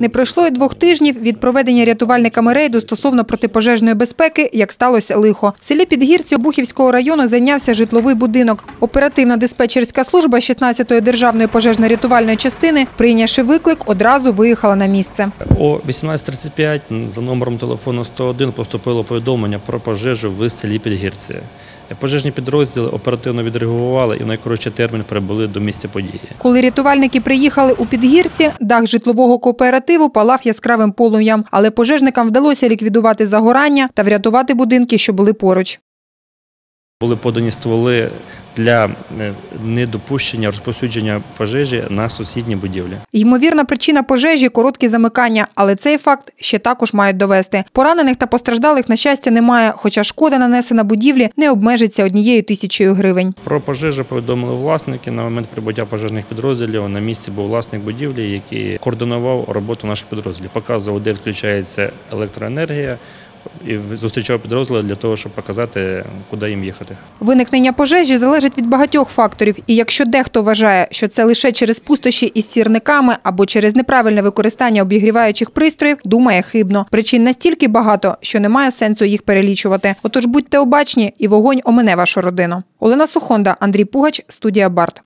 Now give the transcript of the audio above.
Не пройшло й двох тижнів від проведення рятувальниками рейду стосовно протипожежної безпеки, як сталося лихо. В селі Підгірці Обухівського району зайнявся житловий будинок. Оперативна диспетчерська служба 16-ї державної пожежно-рятувальної частини, прийнявши виклик, одразу виїхала на місце. О 18.35 за номером телефону 101 поступило повідомлення про пожежу в селі Підгірці. Пожежні підрозділи оперативно відреагували і в найкоротший термін прибули до місця події. Коли рятувальники приїхали у Підгірці, дах житлового кооперативу палав яскравим полум'ям, але пожежникам вдалося ліквідувати загорання та врятувати будинки, що були поруч. Були подані стволи для е, недопущення розповсюдження пожежі на сусідні будівлі. Ймовірна причина пожежі – короткі замикання, але цей факт ще також мають довести. Поранених та постраждалих, на щастя, немає, хоча шкода, нанесена будівлі, не обмежиться однією тисячею гривень. Про пожежу повідомили власники. На момент прибуття пожежних підрозділів на місці був власник будівлі, який координував роботу наших підрозділів, показував, де включається електроенергія, і зустрічав підрозділи для того, щоб показати, куди їм їхати. Виникнення пожежі залежить від багатьох факторів, і якщо дехто вважає, що це лише через пустощі із сірниками або через неправильне використання обігріваючих пристроїв, думає хибно. Причин настільки багато, що немає сенсу їх перелічувати. Отож будьте обачні, і вогонь омине вашу родину. Олена Сухонда, Андрій Пугач, студія Барт.